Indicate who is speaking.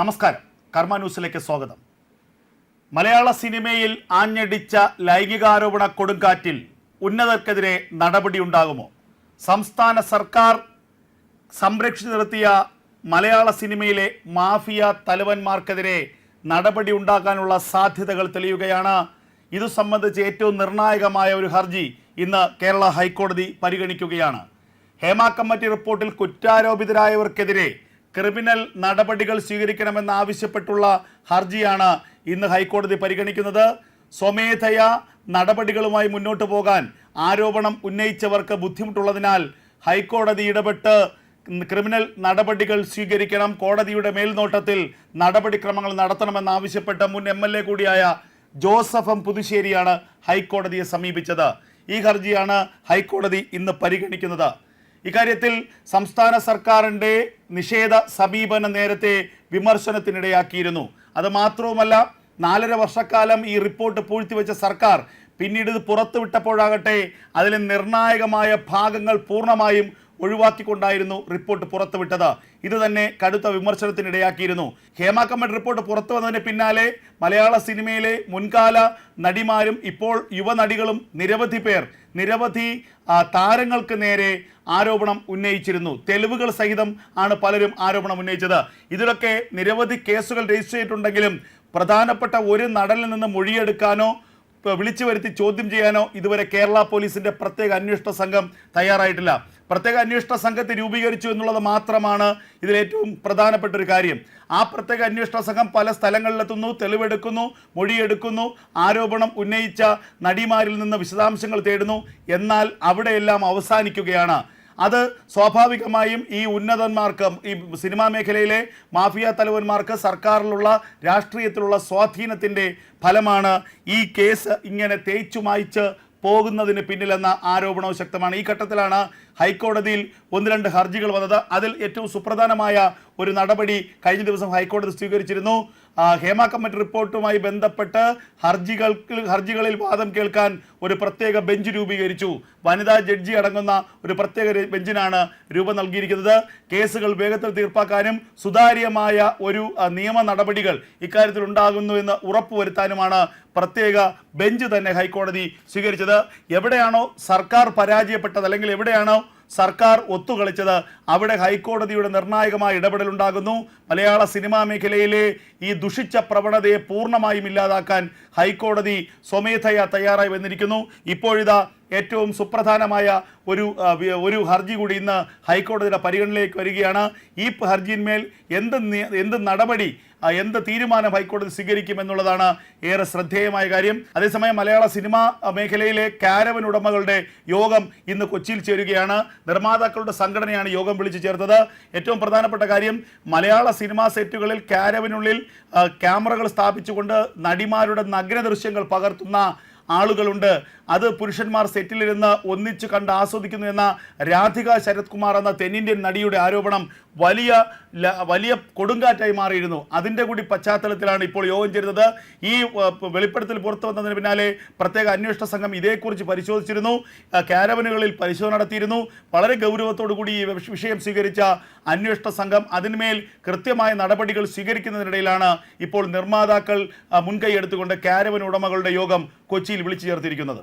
Speaker 1: നമസ്കാരം. കർമ്മ ന്യൂസിലേക്ക് സ്വാഗതം. മലയാള സിനിമയിൽ ആഞ്ഞടിച്ച ലൈംഗികാരോപണ കൊടുങ്കാറ്റിൽ ഉന്നതർക്കെതിരെ നടപടിയുണ്ടാകുമോ സംസ്ഥാന സർക്കാർ സംരക്ഷിച്ചു നിർത്തിയ മലയാള സിനിമയിലെ മാഫിയ തലവന്മാർക്കെതിരെ നടപടി ഉണ്ടാക്കാനുള്ള സാധ്യതകൾ തെളിയുകയാണ്. ഇതു സംബന്ധിച്ച് ഏറ്റവും നിർണായകമായ ഒരു ഹർജി ഇന്ന് കേരള ഹൈക്കോടതി പരിഗണിക്കുകയാണ്. ഹേമ കമ്മിറ്റി റിപ്പോർട്ടിൽ കുറ്റാരോപിതരായവർക്കെതിരെ ക്രിമിനൽ നടപടികൾ സ്വീകരിക്കണമെന്നാവശ്യപ്പെട്ടുള്ള ഹർജിയാണ് ഇന്ന് ഹൈക്കോടതി പരിഗണിക്കുന്നത്. സ്വമേധയാ നടപടികളുമായി മുന്നോട്ട് പോകാൻ ആരോപണം ഉന്നയിച്ചവർക്ക് ബുദ്ധിമുട്ടുള്ളതിനാൽ ഹൈക്കോടതി ഇടപെട്ട് ക്രിമിനൽ നടപടികൾ സ്വീകരിക്കണം കോടതിയുടെ മേൽനോട്ടത്തിൽ നടപടിക്രമങ്ങൾ നടത്തണമെന്നാവശ്യപ്പെട്ട മുൻ എം എൽ കൂടിയായ ജോസഫ് എം പുതുശ്ശേരിയാണ് ഹൈക്കോടതിയെ സമീപിച്ചത്. ഈ ഹർജിയാണ് ഹൈക്കോടതി ഇന്ന് പരിഗണിക്കുന്നത്. ഇക്കാര്യത്തിൽ സംസ്ഥാന സർക്കാരിന്റെ നിഷേധ സമീപനം നേരത്തെ വിമർശനത്തിനിടയാക്കിയിരുന്നു. അത് മാത്രവുമല്ല നാലര വർഷക്കാലം ഈ റിപ്പോർട്ട് പൂഴ്ത്തിവെച്ച സർക്കാർ പിന്നീട് ഇത് പുറത്തുവിട്ടപ്പോഴാകട്ടെ അതിലെ നിർണായകമായ ഭാഗങ്ങൾ പൂർണമായും ഒഴിവാക്കിക്കൊണ്ടായിരുന്നു റിപ്പോർട്ട് പുറത്തുവിട്ടത്. ഇത് തന്നെ കടുത്ത വിമർശനത്തിനിടയാക്കിയിരുന്നു. ഹേമ കമ്മിറ്റി റിപ്പോർട്ട് പുറത്തു വന്നതിന് പിന്നാലെ മലയാള സിനിമയിലെ മുൻകാല നടിമാരും ഇപ്പോൾ യുവനടികളും നിരവധി പേർ നിരവധി താരങ്ങൾക്ക് നേരെ ആരോപണം ഉന്നയിച്ചിരുന്നു. തെളിവുകൾ സഹിതം ആണ് പലരും ആരോപണം ഉന്നയിച്ചത്. ഇതിലൊക്കെ നിരവധി കേസുകൾ രജിസ്റ്റർ ചെയ്തിട്ടുണ്ടെങ്കിലും പ്രധാനപ്പെട്ട ഒരു നടനിൽ നിന്ന് മൊഴിയെടുക്കാനോ വിളിച്ചു വരുത്തി ചോദ്യം ചെയ്യാനോ ഇതുവരെ കേരള പോലീസിന്റെ പ്രത്യേക അന്വേഷണ സംഘം തയ്യാറായിട്ടില്ല. പ്രത്യേക അന്വേഷണ സംഘത്തെ രൂപീകരിച്ചു എന്നുള്ളത് മാത്രമാണ് ഇതിലേറ്റവും പ്രധാനപ്പെട്ട ഒരു കാര്യം. ആ പ്രത്യേക അന്വേഷണ സംഘം പല സ്ഥലങ്ങളിലെത്തുന്നു തെളിവെടുക്കുന്നു മൊഴിയെടുക്കുന്നു ആരോപണം ഉന്നയിച്ച നടിമാരിൽ നിന്ന് വിശദാംശങ്ങൾ തേടുന്നു. എന്നാൽ അവിടെയെല്ലാം അവസാനിക്കുകയാണ്. അത് സ്വാഭാവികമായും ഈ ഉന്നതന്മാർക്ക് ഈ സിനിമാ മേഖലയിലെ മാഫിയ തലവന്മാർക്ക് സർക്കാരിലുള്ള രാഷ്ട്രീയത്തിലുള്ള സ്വാധീനത്തിന്റെ ഫലമാണ് ഈ കേസ് ഇങ്ങനെ തേച്ചു മായ്ച്ച് പോകുന്നതിന് പിന്നിലെന്ന ആരോപണവും ശക്തമാണ്. ഈ ഘട്ടത്തിലാണ് ഹൈക്കോടതിയിൽ ഒന്ന് രണ്ട് ഹർജികൾ വന്നത്. അതിൽ ഏറ്റവും സുപ്രധാനമായ ഒരു നടപടി കഴിഞ്ഞ ദിവസം ഹൈക്കോടതി സ്വീകരിച്ചിരുന്നു. ഹേമ കമ്മിറ്റി റിപ്പോർട്ടുമായി ബന്ധപ്പെട്ട് ഹർജികൾക്ക് ഹർജികളിൽ വാദം കേൾക്കാൻ ഒരു പ്രത്യേക ബെഞ്ച് രൂപീകരിച്ചു. വനിതാ ജഡ്ജി അടങ്ങുന്ന ഒരു പ്രത്യേക ബെഞ്ചിനാണ് രൂപം നൽകിയിരിക്കുന്നത്. കേസുകൾ വേഗത്തിൽ തീർപ്പാക്കാനും സുതാര്യമായ ഒരു നിയമ നടപടികൾ ഇക്കാര്യത്തിൽ ഉണ്ടാകുന്നു എന്ന് ഉറപ്പുവരുത്താനുമാണ് പ്രത്യേക ബെഞ്ച് തന്നെ ഹൈക്കോടതി സ്വീകരിച്ചത്. എവിടെയാണോ സർക്കാർ പരാജയപ്പെട്ടത് അല്ലെങ്കിൽ എവിടെയാണോ സർക്കാർ ഒത്തുകളിച്ചത്. അവിടെ ഹൈക്കോടതിയുടെ നിർണായകമായ ഇടപെടലുണ്ടാകുന്നു. മലയാള സിനിമാ മേഖലയിലെ ഈ ദുഷിച്ച പ്രവണതയെ പൂർണമായും ഇല്ലാതാക്കാൻ ഹൈക്കോടതി സ്വമേധയാ തയ്യാറായി വന്നിരിക്കുന്നു. ഇപ്പോഴിതാ ഏറ്റവും സുപ്രധാനമായ ഒരു ഒരു ഹർജി കൂടി ഇന്ന് ഹൈക്കോടതിയുടെ പരിഗണനയിലേക്ക് വരികയാണ്. ഈ ഹർജിയിന്മേൽ എന്ത് എന്ത് നടപടി എന്ത് തീരുമാനം ഹൈക്കോടതി സ്വീകരിക്കും എന്നുള്ളതാണ് ഏറെ ശ്രദ്ധേയമായ കാര്യം. അതേസമയം മലയാള സിനിമാ മേഖലയിലെ കാരവൻ ഉടമകളുടെ യോഗം ഇന്ന് കൊച്ചിയിൽ ചേരുകയാണ്. നിർമ്മാതാക്കളുടെ സംഘടനയാണ് യോഗം വിളിച്ചു ചേർത്തത്. ഏറ്റവും പ്രധാനപ്പെട്ട കാര്യം മലയാള സിനിമാ സെറ്റുകളിൽ കാരവനുള്ളിൽ ക്യാമറകൾ സ്ഥാപിച്ചുകൊണ്ട് നടിമാരുടെ നഗ്ന ദൃശ്യങ്ങൾ പകർത്തുന്ന ആളുകളുണ്ട്. അത് പുരുഷന്മാർ സെറ്റിലിരുന്ന് ഒന്നിച്ചു കണ്ട് ആസ്വദിക്കുന്നു എന്ന രാധിക ശരത് കുമാർ എന്ന തെന്നിന്ത്യൻ നടിയുടെ ആരോപണം വലിയ വലിയ കൊടുങ്കാറ്റായി മാറിയിരുന്നു. അതിന്റെ കൂടി പശ്ചാത്തലത്തിലാണ് ഇപ്പോൾ യോഗം ചേരുന്നത്. ഈ വെളിപ്പെടുത്തൽ പുറത്തു വന്നതിന് പിന്നാലെ പ്രത്യേക അന്വേഷണ സംഘം ഇതേക്കുറിച്ച് പരിശോധിച്ചിരുന്നു. കാരവനുകളിൽ പരിശോധന നടത്തിയിരുന്നു. വളരെ കൂടി ഈ വിഷയം സ്വീകരിച്ച അന്വേഷണ സംഘം അതിന്മേൽ കൃത്യമായ നടപടികൾ സ്വീകരിക്കുന്നതിനിടയിലാണ് ഇപ്പോൾ നിർമ്മാതാക്കൾ മുൻകൈ എടുത്തുകൊണ്ട് കാരവൻ ഉടമകളുടെ യോഗം കൊച്ചിയിൽ വിളിച്ചു ചേർത്തിരിക്കുന്നത്.